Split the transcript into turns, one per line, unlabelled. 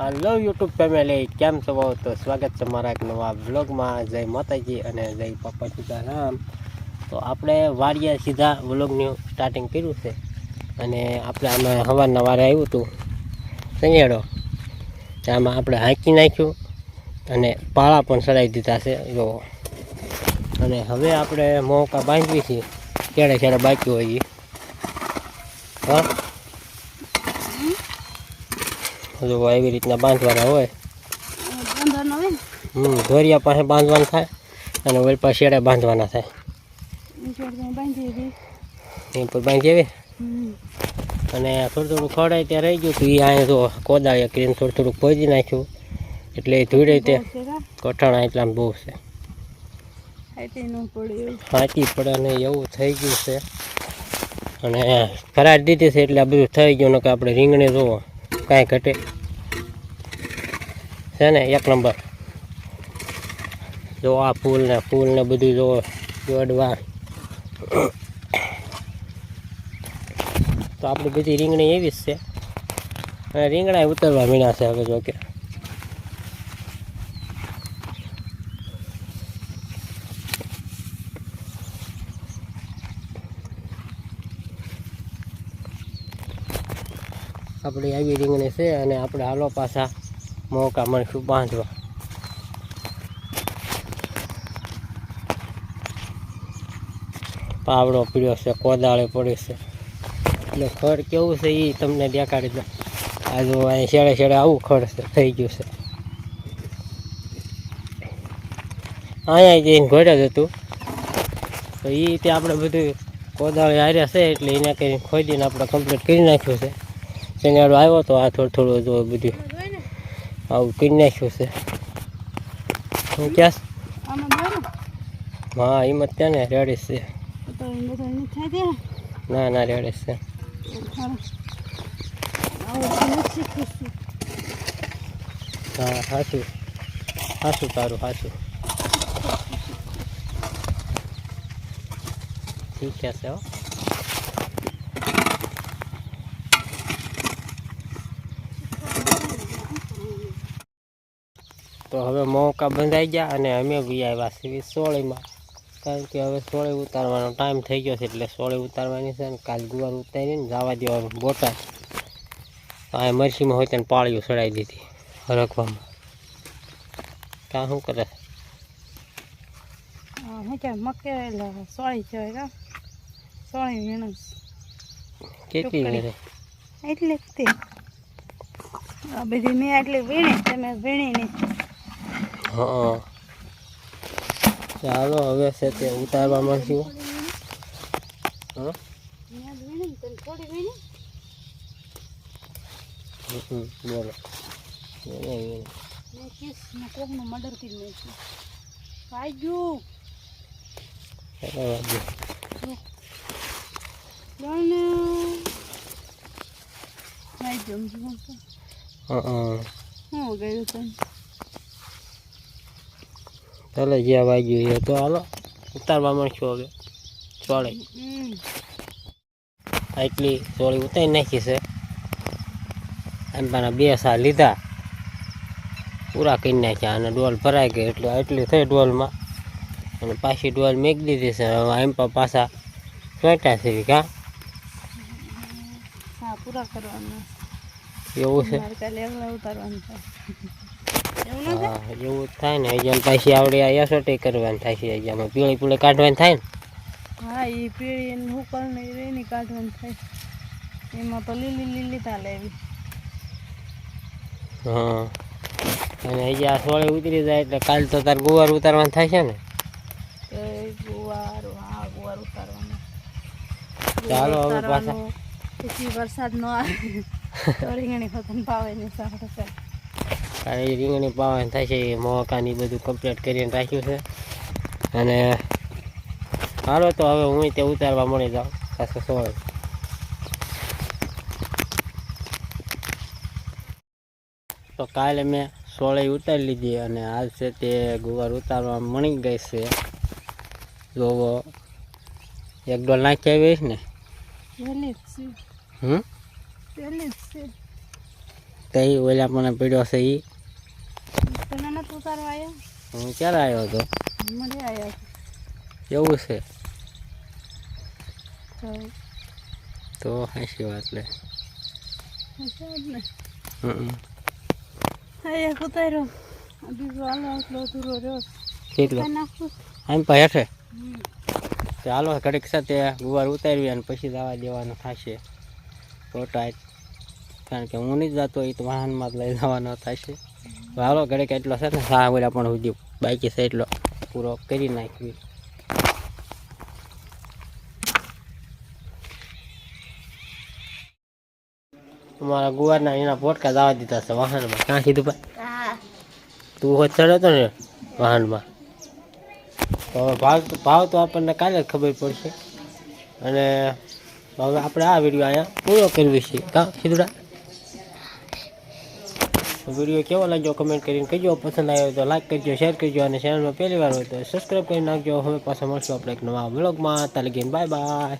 Hello YouTube family કેમ છો? તો સ્વાગત છે મારા એક નવા વ્લોગમાં જય માતાજી અને જય પપ્પા સીતારામ. તો આપણે વાડિયા સીધા વ્લોગનું સ્ટાર્ટિંગ કર્યું છે. અને આપણે આમાં હવા વારે આવ્યું હતું. શનિયાળો. આમાં આપણે હાંકી નાખ્યું અને પાળા પણ ચડાવી દીધા છે. જો. અને હવે આપણે મોકા બાંધવી છીએ ક્યારે ક્યારે બાકી હોય હા. જો એવી રીતના બાંધવાના હોય. હમ ધોરિયા પાસે બાંધવાનું થાય અને વેલપા શેડે બાંધવાના થાય.
એ
પર બાંધી આવી? અને થોડું થોડું ખવડાય ત્યાં રહી ગયું હતું એ અહીંયા જો કોદાળીએ કરીને થોડું થોડુંક ભોજી નાખ્યું. એટલે એ ધોઈ તે કઠાણા એટલા બહુ છે. હાથી પડે ને એવું થઈ ગયું છે. અને ફરાર દીધી છે એટલે આ બધું થઈ ગયું. ને કે આપણે રીંગણી જોવો. કાંઈ ઘટે. છે ને, એક નંબર. જો આ ફૂલ ને ફૂલ ને બધું જો જોડવા. તો આપણી બધી રીંગણી એવી જ છે. અને રીંગણા ઉતરવા મીણા છે હવે જો કે. આપણી આવી રીંગણી છે અને આપણે હાલો પાછા મોકા મળશું બાંધવા. પાવડો પીડ્યો છે, કોદાળે પડી છે. એટલે ખડ કેવું છે એ તમને દેખાડી દો આજુ અહીં શેડે શેડે આવું ખડ છે, થઈ ગયું છે. અહીંયા જઈને ઘોડ્યા જ હતું. તો એ તે આપણે બધું કોદાળે હાર્યા છે એટલે એને કરીને ખોદીને આપણે કમ્પ્લીટ કરી નાખ્યું છે. શનિવારો આવ્યો તો આ થોડું થોડું જો બધું આવું કરી નાખ્યું છે. હું ક્યાં હા હિંમત ત્યાં ને રેડી છે. ના ના રેડી છે. હા હાસું હાસું તારું હાસું ઠીક છે હો. તો હવે મોકા બંધાઈ ગયા અને અમે બી આવ્યા છીએ સોળીમાં. કારણ કે હવે સોળી ઉતારવાનો ટાઈમ થઈ ગયો છે એટલે સોળી ઉતારવાની છે અને કાલ ગુવાર ઉતારીને જવા દેવાનું બોટાદ. આ મરસીમાં હોય તેને પાળીઓ ચડાવી દીધી રખવામાં કાં શું કરે? કેટલી. વીણે?
એટલે તે. બધી મેં આટલી વીણી તમે વીણી નહીં
હા. ચાલો હવે છે તે ઉતારવા માંડશું હા? બોલો.
કોકનું મર્ડર કરી નાખ્યું વાગ્યું.
વાગ્યું.
શું
હા. હું
ગયું તમે
ચાલો જ્યાં વાગ્યું એ તો હાલો. ઉતારવા માંડશું હવે. ચોળી. એટલી ચોળી ઉતારી નાખી છે. એમ પાના બે સા લીધા. પૂરા કરી નાખ્યા અને ડોલ ભરાઈ ગઈ. એટલે આટલી થઈ ડોલમાં. અને પાછી ડોલ મેક દીધી છે. હવે એમ પણ પાછા ચોંટ્યા છે કા.
પૂરા કરવાના.
એવું છે. હા એવું થાય ને. હજી પાછી આવડે આ યસોટી કરવાની થાય છે હજી. આમાં પીળી પીળી કાઢવાની થાય ને?
હા એ પીળી એને હુકર ને એની કાઢવાનું થાય. એમાં તો લીલી લીલી તાલે એવી
હા. અને અહીંયા આ સોળે ઉતરી જાય એટલે કાલ તો તાર ગુવાર ઉતારવાનું થાય છે ને?
એ ગુવાર હા ગુવાર ઉતારવાનું.
ચાલો હવે પાછા.
પછી વરસાદ નો આવે. તો રીંગણી ખતમ પાવે ને સારું થાય
એ રીંગણી પાવાની થાય છે એ મોકાની બધું કમ્પ્લીટ કરીને રાખ્યું છે. અને હાલો તો હવે હું તે ઉતારવા મળી જાઉં પાછો સોળ. તો કાલે મેં સોળે ઉતારી લીધી અને આજ છે તે ગુવાર ઉતારવા મળી ગઈ છે. જોવો એક ડોલ નાખી આવી ને?
જ
હમ?
જ
તો ઓલા પણ પીડ્યો છે એ
તને નથી ઉતારવા આવ્યા
હું ક્યારે આવ્યો હતો એવું છે?
તો
તો હાશી વાત લે. તો હાલો ઘડીક સાથે ગુવાર ઉતારવી અને પછી દવા દેવાનું થશે. ટોટા કારણ કે હું નહીં જતો એ તો વાહનમાં જ લઈ જવાનો થશે. હાલો ઘડીક એટલો છે ને હા બોલ્યા પણ સુધી બાકી છે એટલો પૂરો કરી નાખવી. અમારા ગુવારના એના પોટકા દાવા દીધા છે વાહનમાં. ક્યાં કીધું ભાઈ? તું હોત ચડ્યો ને વાહનમાં. તો હવે ભાવ ભાવ તો આપણને કાલે ખબર પડશે. અને હવે આપણે આ વીડિયો અહીંયા પૂરો કરવી છે. કા સીધુડા વીડિયો કેવો લાગ્યો કમેન્ટ કરીને કહેજો. પસંદ આવ્યો તો લાઈક કરજો શેર કરજો અને ચેનલમાં પહેલી વાર હોય તો સબસ્ક્રાઈબ કરી નાખજો. હવે પાછા મળશું આપણે એક નવા બ્લોગમાં તાલી ગઈને બાય બાય